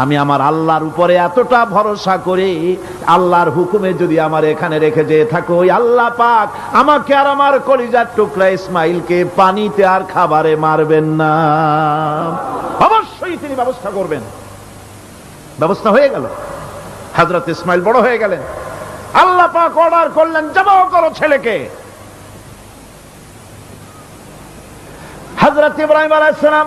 আমি আমার আল্লাহর উপরে এতটা ভরসা করে, আল্লাহর হুকুমে যদি আমার এখানে রেখে যেয়ে থাকো, ওই আল্লাহ পাক আমাকে আর আমার কলিজার টুকরা ইসমাইলকে পানিতে আর খাবারে মারবেন না। অবশ্যই তিনি ব্যবস্থা করবেন। ব্যবস্থা হয়ে গেল। হাজরত ইসমাইল বড় হয়ে গেলেন। আল্লাহ পাক অর্ডার করলেন জবাহ করো ছেলেকে। হজরত ইব্রাহিম আলাইসালাম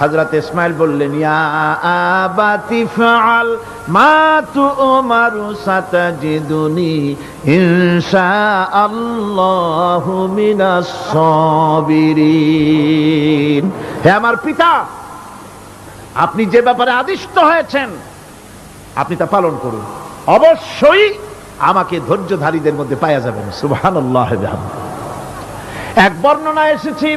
হযরত ইসমাইল বললেন আমার পিতা, আপনি যে ব্যাপারে আদিষ্ট হয়েছেন, আপনি তা পালন করুন। অবশ্যই আমাকে ধৈর্যধারীদের মধ্যে পাওয়া যাবেন বিহামদিহি। এক বর্ণনা এসেছি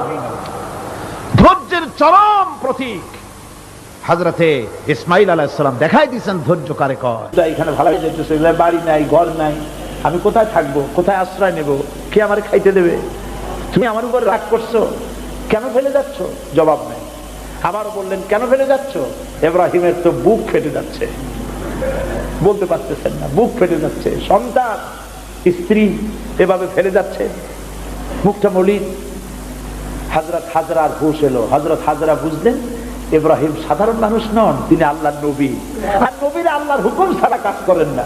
চরম প্রতীক। হাজরাতে ইসমাইল আলাইসালাম দেখাই দিচ্ছেন ধৈর্য কারে কয়। এখানে ভালো যাইতেছে বাড়ি নাই, ঘর নাই। আমি কোথায় থাকব, কোথায় আশ্রয় নেব? কে আমার খাইতে দেবে? তুমি আমার উপর রাগ করছ? কেন ফেলে যাচ্ছ? জবাব নেই। আবারও বললেন, কেন ফেলে যাচ্ছ? এব্রাহিমের তো বুক ফেটে যাচ্ছে। বলতে পারতেছেন না, বুক ফেটে যাচ্ছে। সন্তান, স্ত্রী এভাবে ফেলে যাচ্ছে। মুখটা মলিন। হাজরত হাজরার হুশ এলো। হজরত হাজরা বুঝলেন, ইব্রাহিম সাধারণ মানুষ নন, তিনি আল্লাহর নবী। আর নবীর আল্লাহর হুকুম ছাড়া কাজ করেন না।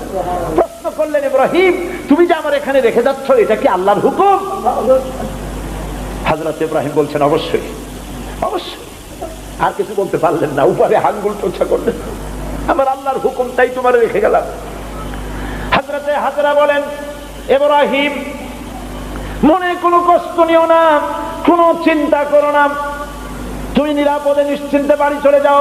প্রশ্ন করলেন, ইব্রাহিম, তুমি যে আমার এখানে রেখে যাচ্ছ, এটা কি আল্লাহর হুকুম? হাজরত ইব্রাহিম বলছেন, অবশ্যই অবশ্যই। আর কিছু বলতে পারলেন না, উপরে হাঙ্গুল চর্চা করলেন। আমার আল্লাহর হুকুম, তাই তোমার রেখে গেলাম। হাজরতে হাজরা বলেন, ইব্রাহিম, মনে কোনো কষ্ট নিও না। কোনো চিন্তা করো না। তুমি নিরাপদে নিশ্চিন্তে বাড়ি চলে যাও।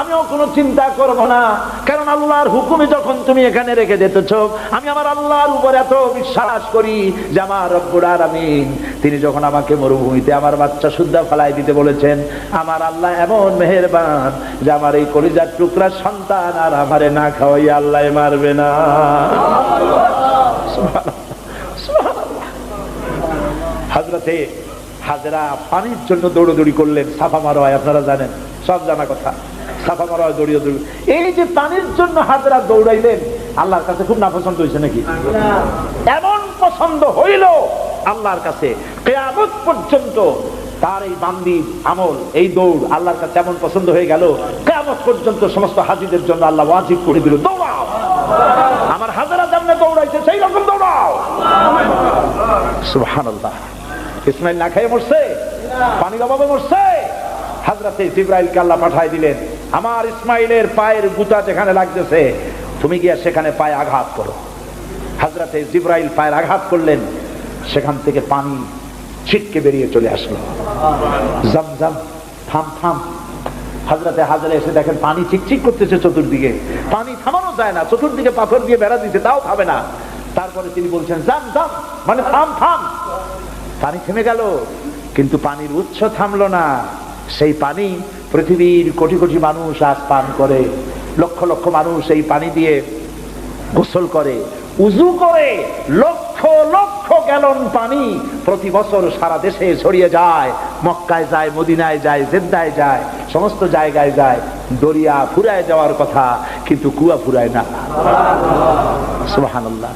আমিও কোনো চিন্তা করব না। কারণ আল্লাহর হুকুমে যখন তুমি এখানে রেখে যেতেছ, আমি আমার আল্লাহর উপর এত বিশ্বাস করি যে আমার রব্বুর আলামিন, তিনি যখন আমাকে মরুভূমিতে আমার বাচ্চা শুদ্ধা ফেলাই দিতে বলেছেন, আমার আল্লাহ এমন মেহেরবান যে আমার এই কলিজার টুকরা সন্তান আর আমারে না খাওয়াই আল্লাহ মারবে না। হাজরাতে হাজরা পানির জন্য দৌড়দৌড়ি করলেন, সাফা মারোয় আপনারা জানেন, সব জানা কথা। সাফা মারোয় দৌড়িয়ে দৌড়ি এই যে পানির জন্য হাজরা দৌড়াইলেন, আল্লাহর কাছে খুব নাপছন্দ হয়েছে নাকি? এমন পছন্দ হইল আল্লাহর কাছে, কেয়ামত পর্যন্ত তার এই বান্দির আমল, এই দৌড় আল্লাহর কাছে এমন পছন্দ হয়ে গেল, কেয়ামত পর্যন্ত সমস্ত হাজিদের জন্য আল্লাহ ওয়াজিব করে দিল, দৌড়াও। আমার হাজারা যেমন দৌড়াইছে, সেই রকম দৌড়াও। সুবহানাল্লাহ। ইসমাইল না খেয়ে মরছে? পানির অভাবে মরছে? হাজরাতে জিব্রাইলকে আল্লাহ পাঠাই দিলেন, আমার ইসমাইলের পায়ের গুতা যেখানে লাগতেছে, তুমি গিয়া সেখানে পায়ে আঘাত করো। হাজরাতে জিব্রাইল পায়ের আঘাত করলেন, সেখান থেকে পানি ছিটকে বেরিয়ে চলে আসলো। জাম জাম থাম থাম হাজরাতে হাজারে এসে দেখেন পানি চিকচিক করতেছে চতুর্দিকে। পানি থামানো যায় না, চতুর্দিকে পাথর দিয়ে বেড়া দিচ্ছে তাও থামে না। তারপরে তিনি বলছেন জাম জাম মানে থাম থাম পানি থেমে গেল, কিন্তু পানির উৎস থামলো না। সেই পানি পৃথিবীর কোটি কোটি মানুষ আজ পান করে। লক্ষ লক্ষ মানুষ এই পানি দিয়ে গোসল করে, উজু করে, লক্ষ লক্ষ গ্যালন পানি প্রতি বছর সারা দেশে ছড়িয়ে যায়। মক্কায় যায়, মদিনায় যায়, জেদ্দায় যায়, সমস্ত জায়গায় যায়। দরিয়া ফুরায় যাওয়ার কথা, কিন্তু কুয়া ফুরায় না। সুবহানাল্লাহ।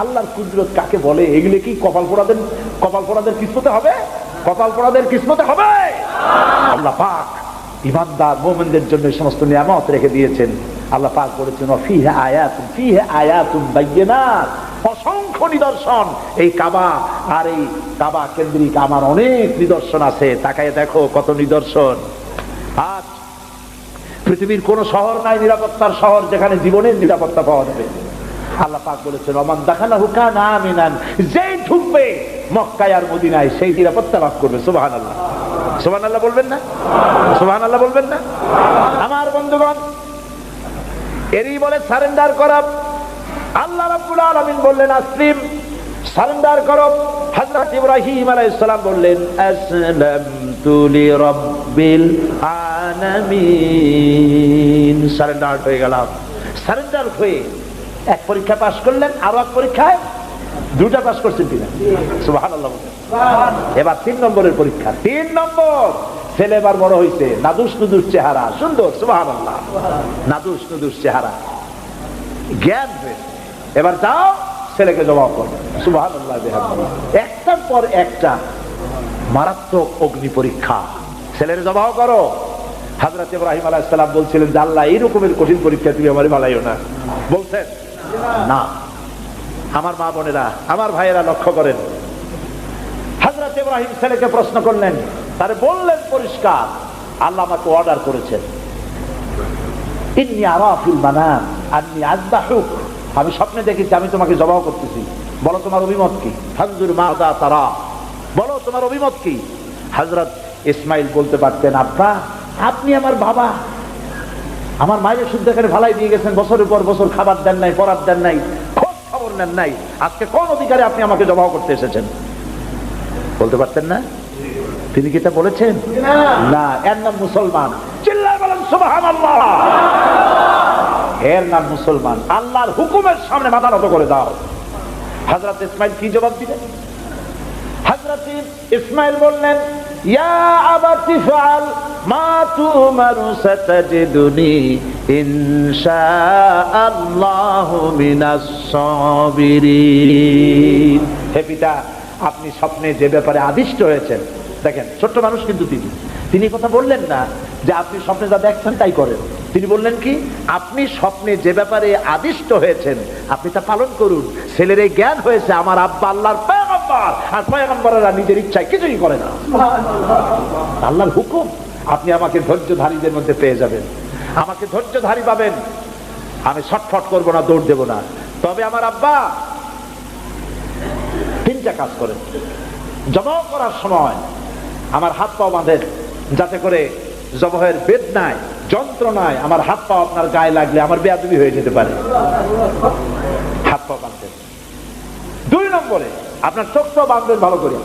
আল্লাহর কুদরত কাকে বলে? এগুলো কি কপাল পোড়াদের কপাল পোড়াদের কিসমতে হবে? কপাল পোড়াদের কিসমতে হবে? আল্লাহ পাক ইমানদার মোমেনদের জন্য সমস্ত নিয়ামত রেখে দিয়েছেন। আল্লাহ পাক বলেছেন ফিহে আয়াতুন ফিহে আয়াতুন বাইয়িনাত। অসংখ্য নিদর্শন। এই কাবা আর এই কাবা কেন্দ্রিক আমার অনেক নিদর্শন আছে। তাকায় দেখো কত নিদর্শন। আজ পৃথিবীর কোন শহর নাই, নিরাপত্তার শহর যেখানে জীবনের নিরাপত্তা পাওয়া যাবে। আল্লাহ পাক বলেছেন অমান দেখানা হুকা না আমিনান যেই ঢুকবে মক্কায় আর মদিনায়, সেই নিরাপত্তা লাভ করবে। সুবাহান আল্লাহ সুবাহান আল্লাহ বলবেন না? সুবাহান আল্লাহ বলবেন না? আমার বন্ধুগণ, এরই বলে সারেন্ডার করা আল্লাহ রাব্বুল আলামিন বললেন, আসলিম, সারেন্ডার করো। হযরত ইব্রাহিম আলাইহিস সালাম বললেন, আসলামতু লিরাব্বিল আলামিন। সারেন্ডার হয়ে গেলাম। সারেন্ডার হয়ে এক পরীক্ষা পাস করলেন, আরও এক পরীক্ষায় দুটা পাস করছেন কিনা সুবহানাল্লাহ। এবার তিন নম্বরের পরীক্ষা। তিন নম্বর ছেলে এবার বড় হয়েছে নাদুস নুদুস চেহারা। সুন্দর, সুবহানাল্লাহ। নাদুস নুদুস চেহারা। জ্ঞান হয়েছে। এবার যাও, ছেলেকে জবাব করো। বিহামদিহি। একটার পর একটা মারাত্মক অগ্নি পরীক্ষা। ছেলের জবাব করো। হাজরত ইব্রাহিম আলাইহিসসালাম বলছিলেন যে, আল্লাহ এই রকমের কঠিন পরীক্ষা তুমি আমারে ভালাইও না। বলছেন, না। আমার মা বোনেরা, আমার ভাইয়েরা লক্ষ্য করেন। হাজরত ইব্রাহিম ছেলেকে প্রশ্ন করলেন, তারে বললেন পরিষ্কার, আল্লাহ আমাকে অর্ডার করেছেন। ইন্নি আরাফিল মানাম আন্নি আযবাহুক। আমি স্বপ্নে দেখেছি আমি তোমাকে জবাব করতেছি। বলো তোমার অভিমত কি? হাজুর মাদা তারা। বলো তোমার অভিমত কি? হযরত ইসমাইল বলতে পারতেন আব্বা আপনি আমার বাবা। আমার মায়ের শুদ্ধ এখানে ভালাই দিয়ে গেছেন বছরের পর বছর খাবার দেন নাই পড়ার দেন নাই খোঁজ খবর নেন নাই। আজকে কোন অধিকারে আপনি আমাকে জবাব করতে এসেছেন? বলতে পারতেন না? তিনি কি তা বলেছেন? না এর নাম মুসলমান। চিল্লায় বলেন সুবহানাল্লাহ। এর নাম মুসলমান। আল্লাহর হুকুমের সামনে মাথা নত করে দাও। হযরত ইসমাইল কি জবাব দিলেন? হযরত ইসমাইল বললেন, ইয়া মিনাস আপনি স্বপ্নে যে ব্যাপারে আদিষ্ট হয়েছেন, দেখেন, ছোট্ট মানুষ কিন্তু তিনি। তিনি কথা বললেন না যে, আপনি স্বপ্নে যা দেখছেন তাই করেন। তিনি বললেন কি, আপনি স্বপ্নে যে ব্যাপারে আদিষ্ট হয়েছেন, আপনি তা পালন করুন। ছেলের এই জ্ঞান হয়েছে আমার আব্বা আল্লাহর পয়গম্বর, আর পয়গম্বরেরা নিজের ইচ্ছায় কিছুই করে না। আল্লাহর হুকুম, আপনি আমাকে ধৈর্যধারীদের মধ্যে পেয়ে যাবেন। আমাকে ধৈর্যধারী পাবেন। আমি ছটফট করব না, দৌড় দেব না। তবে আমার আব্বা, তিনটা কাজ করেন। জমা করার সময় আমার হাত পা বাঁধেন, যাতে করে জবহের বেদনায় যন্ত্রণায় আমার হাত পা আপনার গায়ে লাগলে আমার বেয়াদবি হয়ে যেতে পারে। হাত পা বাঁধবেন দুই নম্বরে, আপনার চোখটাও বাঁধবেন ভালো করে,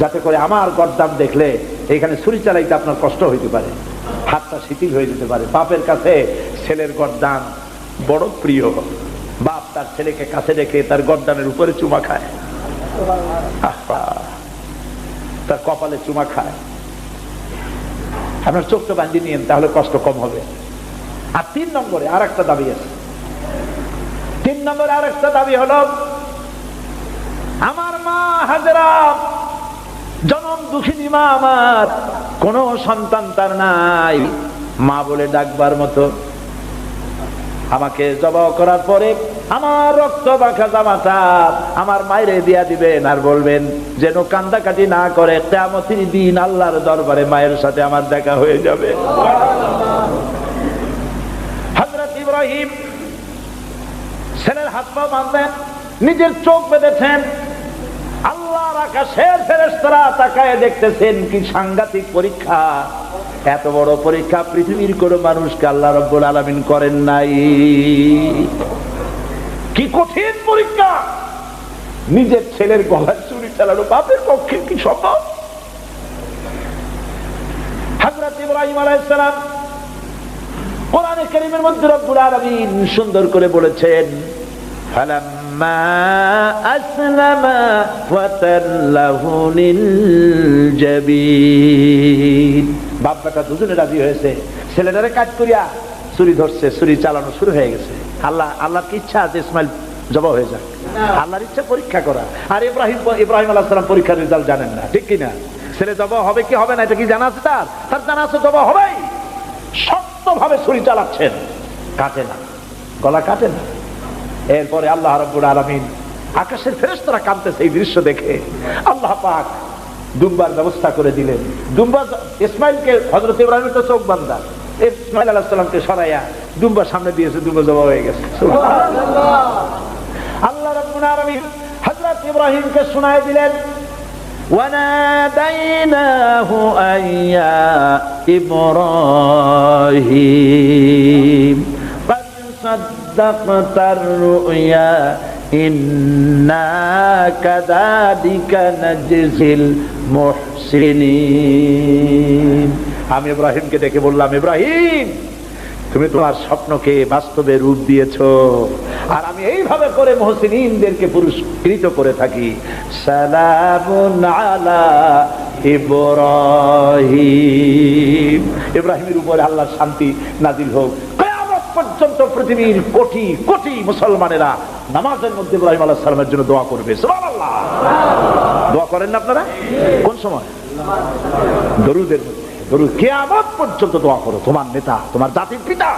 যাতে করে আমার গরদাম দেখলে এখানে ছুরি চালাইতে আপনার কষ্ট হইতে পারে, হাতটা শিথিল হয়ে যেতে পারে। বাপের কাছে ছেলের গরদান বড় প্রিয়। বাপ তার ছেলেকে কাছে রেখে তার গরদানের উপরে চুমা খায়। তার কপালে চুমা খায়। আপনার চোখটা বাঁধিয়ে নিয়েন, তাহলে কষ্ট কম হবে। আর তিন নম্বরে আর একটা দাবি আছে। তিন নম্বরে আর একটা দাবি হলো, আমার মা হাজরা, জনম দুঃখিনী মা আমার, কোন সন্তান তার নাই। মা বলে ডাকবার মতো। আমাকে জবাব করার পরে আমার রক্ত বাঁকা জামাটা আমার মায়েরে দিয়া দিবেন আর বলবেন, যেন কান্দাকাটি না করে কেমতির দিন আল্লাহর দরবারে মায়ের সাথে আমার দেখা হয়ে যাবে। হজরত ইব্রাহিম ছেলের হাত পা বাঁধবেন নিজের চোখ বেঁধেছেন। আল্লাহর আকাশের ফেরেশতারা তাকায় দেখতেছেন কি সাংঘাতিক পরীক্ষা। এত বড় পরীক্ষা পৃথিবীর কোন মানুষকে আল্লাহ রব্বুল আলামিন করেন নাই। কি কঠিন পরীক্ষা? নিজের ছেলের গলায় চুরি চালানো বাপের পক্ষে কি সম্ভব? আলামিন সুন্দর করে বলেছেন, ফালাম্মা বাপ বেটা দুজনে রাজি হয়েছে, ছেলেটারে কাজ করিয়া চুরি ধরছে, চুরি চালানো শুরু হয়ে গেছে। আল্লাহ আল্লাহর ইচ্ছা আছে, ইসমাইল? জবাব হয়ে যাক। আল্লাহর ইচ্ছা, পরীক্ষা করা। আর ইব্রাহিম ইব্রাহিম আলাহ সালাম পরীক্ষার রেজাল্ট জানেন না, ঠিক কিনা? ছেলে জবাব হবে কি হবে না, এটা কি জানা আছে তার? তার জানা আছে, জবাব হবেই। শক্তভাবে ছুরি চালাচ্ছেন। কাটে না। গলা কাটে না। এরপরে আল্লাহ রব্বুল আলমিন আকাশের ফেরেশতারা কাঁদতেছে এই দৃশ্য দেখে। আল্লাহ পাক দুম্বার ব্যবস্থা করে দিলেন। দুম্বা ইসমাইলকে হজরত ইব্রাহিমের তো চোখ বান্দা। ইসমাইল আলাহ সাল্লামকে সরাইয়া দুম্বার সামনে দিয়েছে দুম্বা জবা হয়ে গেছে আল্লাহ রব্বুল আলমিন হজরত ইব্রাহিমকে শোনায় দিলেন وناديناه أن يا إبراهيم قد صدقت الرؤيا إنا كذلك نجزي المحسنين আমি ইব্রাহিমকে ডেকে বললাম ইব্রাহিম তুমি তোমার স্বপ্নকে বাস্তবে রূপ দিয়েছো আর আমি এইভাবে করে মহসিনদেরকে পুরস্কৃত করে থাকি সালামুন আলা ইব্রাহিম ইব্রাহিমের উপরে আল্লাহর শান্তি নাজিল হোক কিয়ামত পর্যন্ত পৃথিবীর কোটি কোটি মুসলমানেরা নামাজের মধ্যে ইব্রাহিম আলাহ সালামের জন্য দোয়া করবে। দোয়া করেন না আপনারা? কোন সময়? দরুদের কেয়ামত পর্যন্ত দোয়া করো। তোমার নেতা, তোমার জাতির পিতা।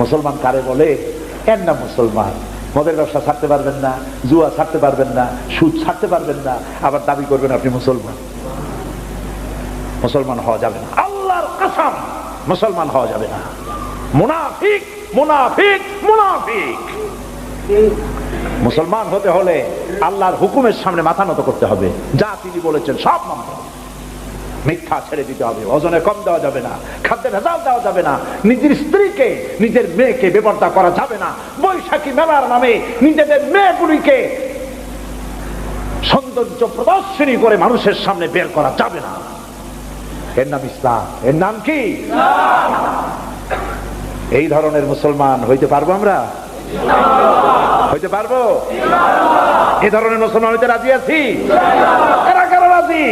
মুসলমান কারে বলে? এর নাম মুসলমান। মদের ব্যবসা ছাড়তে পারবেন না, জুয়া ছাড়তে পারবেন না, সুদ ছাড়তে পারবেন না, আবার দাবি করবেন আপনি মুসলমান। মুসলমান হওয়া যাবে না। আল্লাহর কাসাম, মুসলমান হওয়া যাবে না। মুনাফিক মুনাফিক মুনাফিক। মুসলমান হতে হলে আল্লাহর হুকুমের সামনে মাথা নত করতে হবে। যা তিনি বলেছেন সব মানতে মিথ্যা ছেড়ে দিতে হবে, ওজনে কম দেওয়া যাবে না খাদ্যে ভেজাল দেওয়া যাবে না, নিজের স্ত্রীকে, নিজের মেয়েকে বেপর্দা করা যাবে না, বৈশাখী মেলার নামে নিজেদের মেয়েগুলিকে সৌন্দর্য প্রদর্শনী করে মানুষের সামনে বের করা যাবে না। এর নাম ইসলাম। এর নাম কি? এই ধরনের মুসলমান হইতে পারব আমরা? হইতে পারব? এই ধরনের মুসলমান হইতে রাজি আছি? কারা কারা রাজি?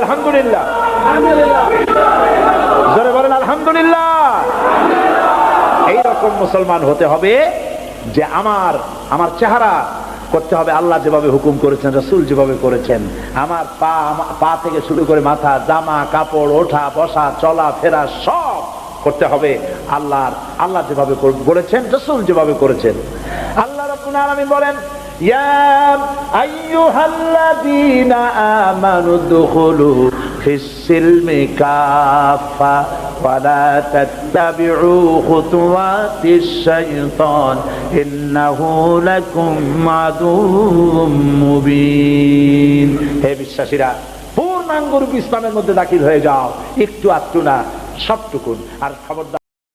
আলহামদুলিল্লাহ। জোরে বলেন আলহামদুলিল্লাহ। এইরকম মুসলমান হতে হবে যে আমার আমার চেহারা করতে হবে। আল্লাহ যেভাবে হুকুম করেছেন, রসুল যেভাবে করেছেন, আমার পা পা থেকে শুরু করে মাথা, জামা, কাপড়, ওঠা, বসা, চলা, ফেরা, সব করতে হবে। আল্লাহর, আল্লাহ যেভাবে বলেছেন, রসুল যেভাবে করেছেন। আল্লাহ রব্বুল আলামিন বলেন আমানু দুখুলু ফিস-সিলমি কাফা ولا تتبعوا خطوات الشيطان إنه لكم عدو مبين হে বিশ্বাসীরা পূর্ণাঙ্গ রূপ ইসলামের মধ্যে দাখিল হয়ে যাও একটু আধটু না সবটুকুন আর খবরদার